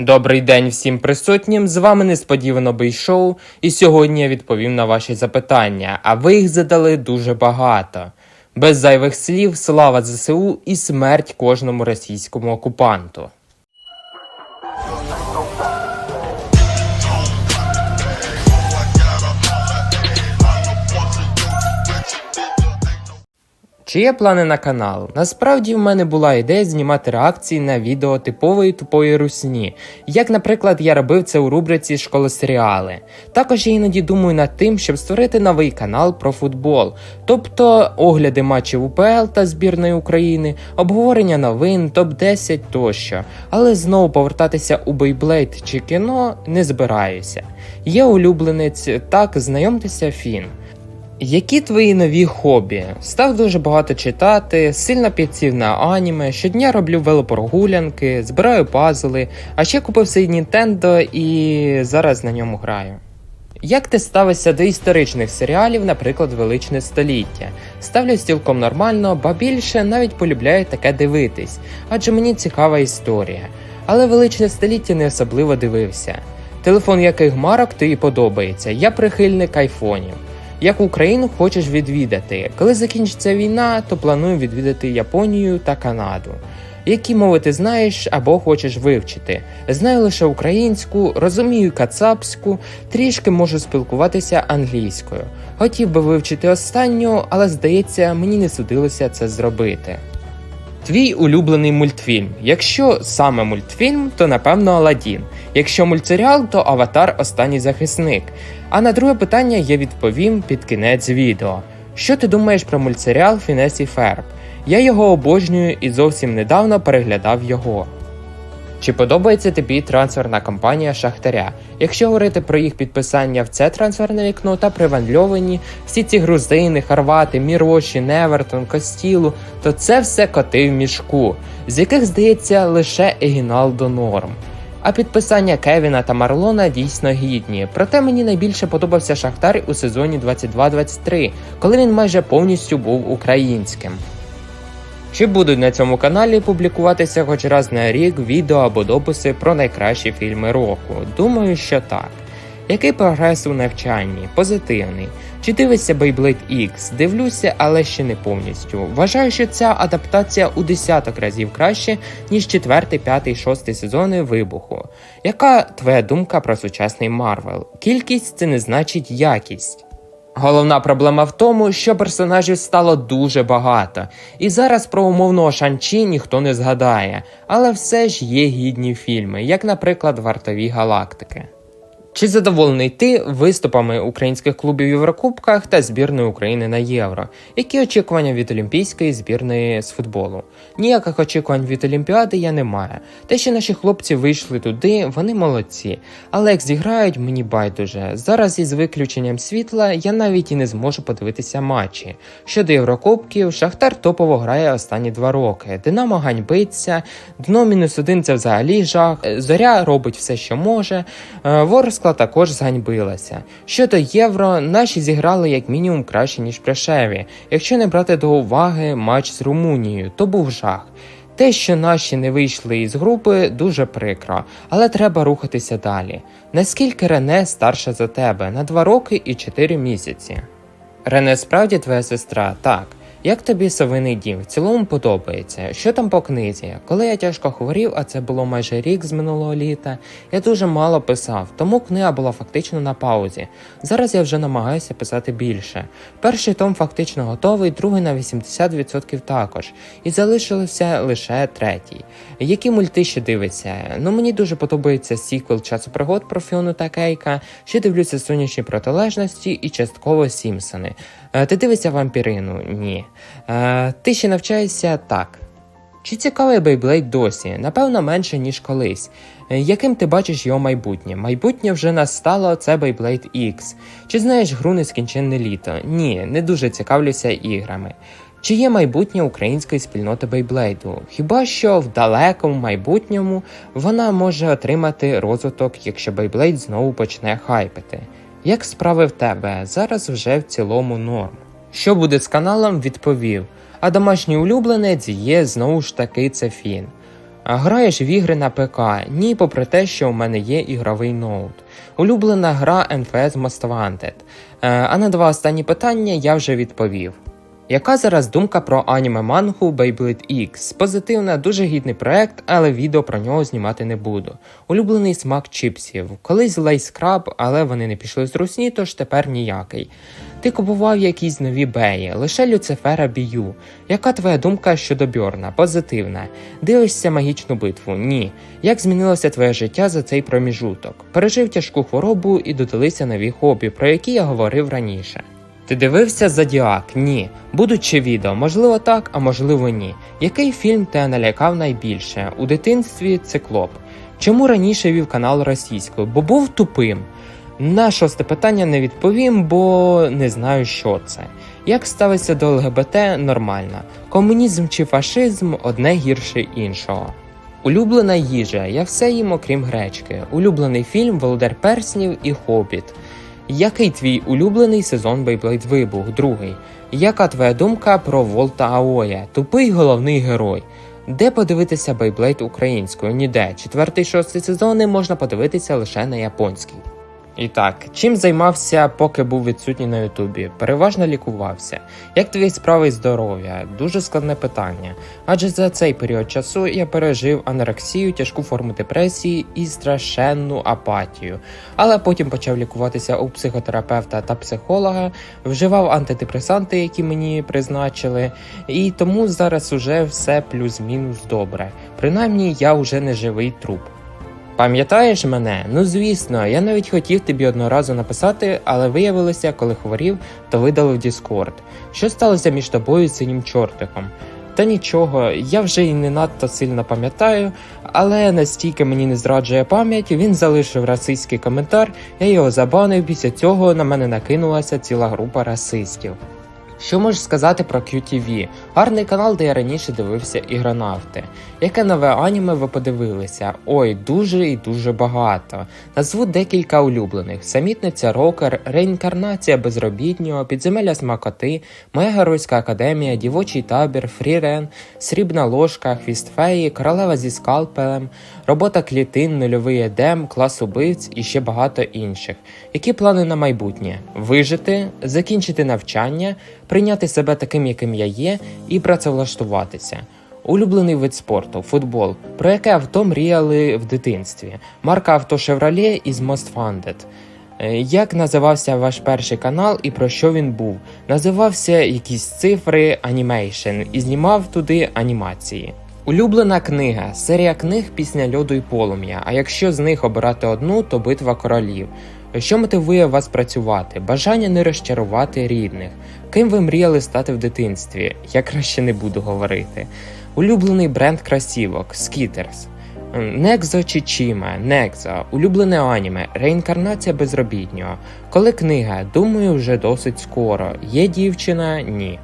Добрий день всім присутнім. З вами несподівано Бейшоу, і сьогодні я відповім на ваші запитання, а ви їх задали дуже багато. Без зайвих слів, слава ЗСУ і смерть кожному російському окупанту. Чи є плани на канал? Насправді в мене була ідея знімати реакції на відео типової тупої русні, як, наприклад, я робив це у рубриці Школа серіали. Також я іноді думаю над тим, щоб створити новий канал про футбол, тобто огляди матчів УПЛ та збірної України, обговорення новин, топ-10 тощо. Але знову повертатися у Бейблейд чи кіно не збираюся. Є улюбленець, так знайомтеся Фін. Які твої нові хобі? Став дуже багато читати, сильно підсів на аніме, щодня роблю велопрогулянки, збираю пазли, а ще купив свій Nintendo і зараз на ньому граю. Як ти ставишся до історичних серіалів, наприклад, Величне століття? Ставлюсь цілком нормально, ба більше навіть полюбляю таке дивитись, адже мені цікава історія. Але Величне століття не особливо дивився. Телефон яких марок тобі подобається, я прихильник айфонів. Яку Україну хочеш відвідати? Коли закінчиться війна, то планую відвідати Японію та Канаду. Які мови ти знаєш або хочеш вивчити? Знаю лише українську, розумію кацапську, трішки можу спілкуватися англійською. Хотів би вивчити останню, але здається, мені не судилося це зробити. Твій улюблений мультфільм. Якщо саме мультфільм, то напевно Аладдін. Якщо мультсеріал, то Аватар Останній захисник. А на друге питання я відповім під кінець відео. Що ти думаєш про мультсеріал Фінесі Ферб? Я його обожнюю і зовсім недавно переглядав його. Чи подобається тобі трансферна кампанія Шахтаря? Якщо говорити про їх підписання в це трансферне вікно та при Ван Льовані, всі ці грузини, Харвати, Міроші, Невертон, Костілу, то це все коти в мішку, з яких здається лише Егіналдо норм. А підписання Кевіна та Марлона дійсно гідні. Проте мені найбільше подобався Шахтар у сезоні 22-23, коли він майже повністю був українським. Чи будуть на цьому каналі публікуватися хоч раз на рік відео або дописи про найкращі фільми року? Думаю, що так. Який прогрес у навчанні? Позитивний. Чи дивишся Beyblade X? Дивлюся, але ще не повністю. Вважаю, що ця адаптація у десяток разів краще, ніж четвертий, п'ятий, шостий сезони вибуху. Яка твоя думка про сучасний Марвел? Кількість це не значить якість. Головна проблема в тому, що персонажів стало дуже багато, і зараз про умовного Шанчі ніхто не згадає, але все ж є гідні фільми, як, наприклад, Вартові галактики. Чи задоволений ти виступами українських клубів в Єврокубках та збірної України на Євро? Які очікування від олімпійської збірної з футболу? Ніяких очікувань від Олімпіади я не маю. Те, що наші хлопці вийшли туди, вони молодці. Але як зіграють, мені байдуже. Зараз із виключенням світла я навіть і не зможу подивитися матчі. Щодо Єврокубків, Шахтар топово грає останні два роки. Динамо ганьбиться, дно мінус один це взагалі жах. Зоря робить все, що може. Е, Ворскла також зганьбилася. Щодо євро, наші зіграли як мінімум краще ніж Прешеві. Якщо не брати до уваги матч з Румунією, то був жах. Те, що наші не вийшли із групи, дуже прикро, але треба рухатися далі. Наскільки Рене старша за тебе на 2 роки і 4 місяці? Рене справді твоя сестра, так. Як тобі совиний дім? В цілому подобається. Що там по книзі? Коли я тяжко хворів, а це було майже рік з минулого літа, я дуже мало писав, тому книга була фактично на паузі. Зараз я вже намагаюся писати більше. Перший том фактично готовий, другий на 80% також. І залишилося лише третій. Які мульти ще дивиться? Ну мені дуже подобається сіквел часу пригод про Фіону та Кейка. Ще дивлюся сонячні протилежності і частково Сімпсони. Е, Ти дивишся вампірину? Ні. Е, Ти ще навчаєшся так. Чи цікавий Бейблейд досі? Напевно, менше, ніж колись. Е, Яким ти бачиш його майбутнє? Майбутнє вже настало, це Beyblade X. Чи знаєш гру нескінченне літо? Ні, не дуже цікавлюся іграми. Чи є майбутнє української спільноти Бейблейду? Хіба що в далекому майбутньому вона може отримати розвиток, якщо Бейблейд знову почне хайпити? Як справи в тебе? Зараз вже в цілому норм. Що буде з каналом, відповів. А домашній улюбленець є знову ж таки це фін. А Граєш в ігри на ПК? Ні, попри те, що у мене є ігровий ноут. Улюблена гра NFS Most Wanted. Е, А на два останні питання я вже відповів. Яка зараз думка про аніме мангу Beyblade X? Позитивна, дуже гідний проект, але відео про нього знімати не буду. Улюблений смак чіпсів. Колись Lace Краб, але вони не пішли з русні, тож тепер ніякий. Ти купував якісь нові беї, лише Люцифера бію. Яка твоя думка щодо Бьорна? Позитивна. Дивишся магічну битву? Ні. Як змінилося твоє життя за цей проміжуток? Пережив тяжку хворобу і додалися нові хобі, про які я говорив раніше. Ти дивився Зодіак? Ні. Будуть ще відео, можливо так, а можливо ні. Який фільм тебе налякав найбільше? У дитинстві циклоп. Чому раніше вів канал російською? Бо був тупим. На шосте питання не відповім, бо не знаю, що це. Як ставиться до ЛГБТ нормально. Комунізм чи фашизм одне гірше іншого. Улюблена їжа. Я все їм, окрім гречки. Улюблений фільм Володар Перснів і Хобіт. Який твій улюблений сезон Beyblade Вибух? Другий. Яка твоя думка про Волта Аоя? Тупий головний герой. Де подивитися Beyblade українською? Ніде. Четвертий шостий сезони можна подивитися лише на японській. І так, чим займався, поки був відсутній на Ютубі? Переважно лікувався. Як твої справи здоров'я? Дуже складне питання. Адже за цей період часу я пережив анорексію, тяжку форму депресії і страшенну апатію. Але потім почав лікуватися у психотерапевта та психолога, вживав антидепресанти, які мені призначили, і тому зараз уже все плюс-мінус добре. Принаймні я вже не живий труп. Пам'ятаєш мене? Ну звісно, я навіть хотів тобі одного разу написати, але виявилося, коли хворів, то видалив Discord. Що сталося між тобою і синім чортиком? Та нічого, я вже і не надто сильно пам'ятаю, але настільки мені не зраджує пам'ять, він залишив расистський коментар, я його забанив, після цього на мене накинулася ціла група расистів. Що можеш сказати про QTV? Гарний канал, де я раніше дивився ігронавти. Яке нове аніме ви подивилися? Ой, дуже і дуже багато. Назву декілька улюблених: Самітниця Рокер, Реінкарнація безробітнього, Підземелля смакоти, Моя геройська академія, Дівочий табір, Фрірен, Срібна ложка, Хвіст феї, Королева зі скалпелем, Робота клітин, Нульовий едем, Клас убивць і ще багато інших. Які плани на майбутнє? Вижити, закінчити навчання, прийняти себе таким, яким я є, і працевлаштуватися. Улюблений вид спорту футбол. Про яке авто мріяли в дитинстві? Марка авто Chevrolet із Most Funded. Е, Як називався ваш перший канал і про що він був? Називався якісь цифри Animation і знімав туди анімації. Улюблена книга серія книг Пісня льоду і полум'я. А якщо з них обирати одну, то битва королів. Що мотивує вас працювати? Бажання не розчарувати рідних. Ким ви мріяли стати в дитинстві? Я краще не буду говорити. Улюблений бренд красівок Skitters. Некзо чи Чіме, Некзо, улюблене аніме, реінкарнація безробітнього. Коли книга, думаю, вже досить скоро. Є дівчина? Ні.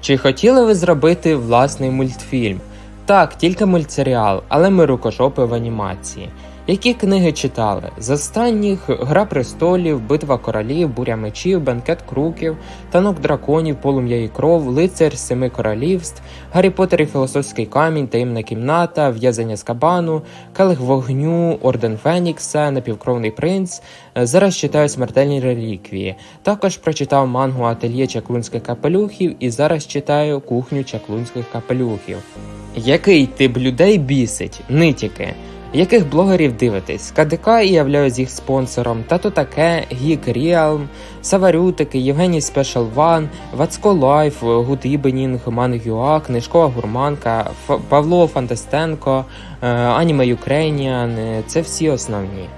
Чи хотіли ви зробити власний мультфільм? Так, тільки мультсеріал, але ми рукожопи в анімації. Які книги читали? З останніх Гра престолів, Битва королів, Буря мечів, Бенкет круків, Танок драконів, Полум'я і кров, Лицар Семи королівств, Гаррі Поттер і Філософський камінь, Таємна кімната, В'язання з кабану, Келих вогню, Орден Фенікса, Напівкровний принц. Е, Зараз читаю смертельні реліквії. Також прочитав мангу Ательє чаклунських капелюхів і зараз читаю кухню чаклунських капелюхів. Який тип людей бісить? Нитіки. Яких блогерів дивитесь? КДК і являюсь їх спонсором, Тато таке, Гік Ріалм, Саварютики, Євгеній Спешл Ван, Вацко Лайф, Гуд Ібенінг, Ман Юа, Книжкова Гурманка, Ф- Павло Фантастенко, е, Аніме Юкрейніан. е, Це всі основні.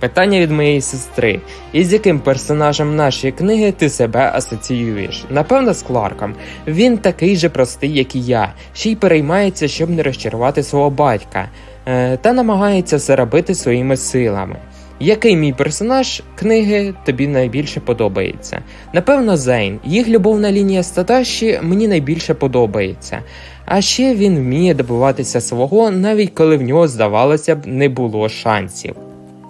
Питання від моєї сестри: із яким персонажем нашої книги ти себе асоціюєш? Напевно, з Кларком. Він такий же простий, як і я, ще й переймається, щоб не розчарувати свого батька, та намагається все робити своїми силами. Який мій персонаж книги тобі найбільше подобається? Напевно, Зейн. Їх любовна лінія з Таташі мені найбільше подобається. А ще він вміє добиватися свого, навіть коли в нього, здавалося б, не було шансів.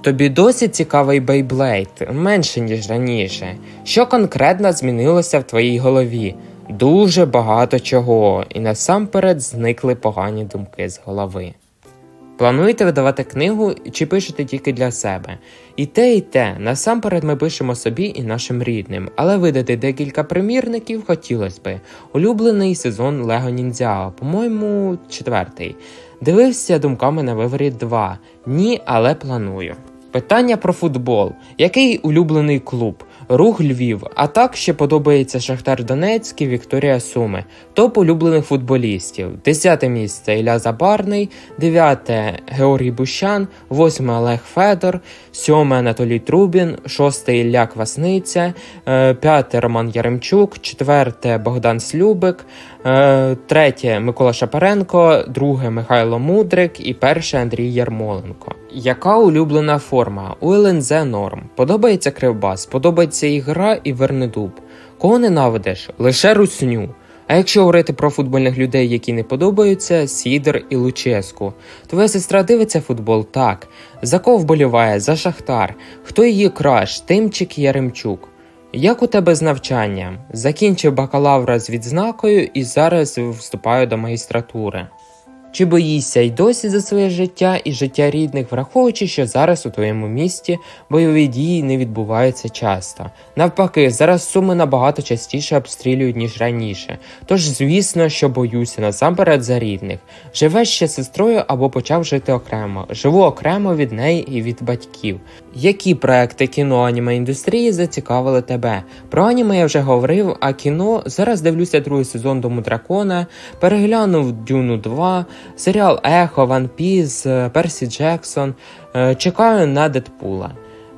Тобі досі цікавий Бейблейд, менше ніж раніше. Що конкретно змінилося в твоїй голові? Дуже багато чого, і насамперед зникли погані думки з голови. Плануєте видавати книгу чи пишете тільки для себе? І те, і те. Насамперед ми пишемо собі і нашим рідним, але видати декілька примірників хотілося би. Улюблений сезон Лего Ніндзяо, по-моєму, четвертий. Дивився думками на виворіт 2. Ні, але планую. Питання про футбол. Який улюблений клуб? Рух Львів. А так ще подобається Шахтар Донецьк і Вікторія Суми. Топ улюблених футболістів. Десяте місце Ілля Забарний, дев'яте Георгій Бущан, восьме Олег Федор, сьоме Анатолій Трубін, шосте Ілля Квасниця, е, п'яте Роман Яремчук, четверте Богдан Слюбик, третє Микола Шапаренко, друге Михайло Мудрик і перше Андрій Ярмоленко. Яка улюблена форма? У ЛНЗ норм. Подобається кривбас, подобається і гра, і вернедуб. Кого ненавидиш? Лише русню. А якщо говорити про футбольних людей, які не подобаються, Сідер і Луческу. Твоя сестра дивиться футбол так. За кого вболіває? За Шахтар. Хто її краш? Тимчик Яремчук. Як у тебе з навчанням? Закінчив бакалавра з відзнакою і зараз вступаю до магістратури. Чи боїшся й досі за своє життя і життя рідних, враховуючи, що зараз у твоєму місті бойові дії не відбуваються часто. Навпаки, зараз суми набагато частіше обстрілюють, ніж раніше. Тож, звісно, що боюся насамперед за рідних. Живеш ще сестрою або почав жити окремо. Живу окремо від неї і від батьків. Які проекти кіно аніме індустрії зацікавили тебе? Про аніме я вже говорив, а кіно зараз дивлюся другий сезон Дому Дракона, переглянув Дюну 2, серіал Ехо, Ван Піс, е, Персі Джексон. Е, Чекаю на Дедпула.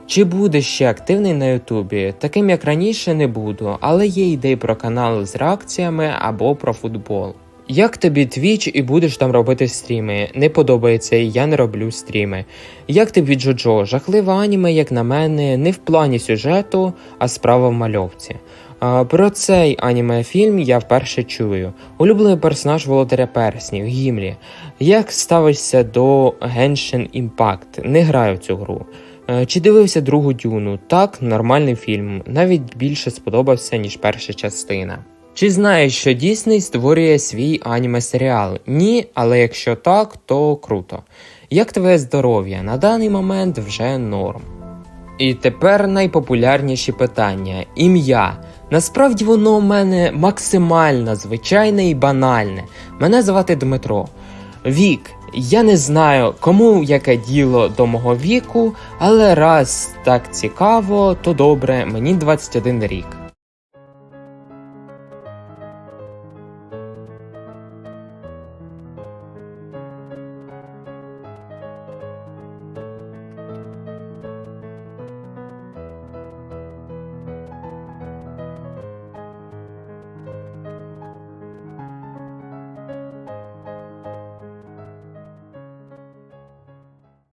Чи будеш ще активний на Ютубі? Таким як раніше не буду, але є ідеї про канал з реакціями або про футбол. Як тобі твіч і будеш там робити стріми? Не подобається, і я не роблю стріми. Як тобі Джоджо? Жахливе аніме, як на мене, не в плані сюжету, а справа в мальовці. Про цей аніме фільм я вперше чую. Улюблений персонаж Володаря Перснів, Гімлі. Як ставишся до Genshin Impact? Не граю цю гру. Е, Чи дивився другу дюну? Так, нормальний фільм. Навіть більше сподобався, ніж перша частина. Чи знаєш, що Дісней створює свій аніме-серіал? Ні, але якщо так, то круто. Як твоє здоров'я? На даний момент вже норм. І тепер найпопулярніші питання: ім'я. Насправді воно у мене максимально звичайне і банальне. Мене звати Дмитро. Вік. Я не знаю, кому яке діло до мого віку, але раз так цікаво, то добре, мені 21 рік.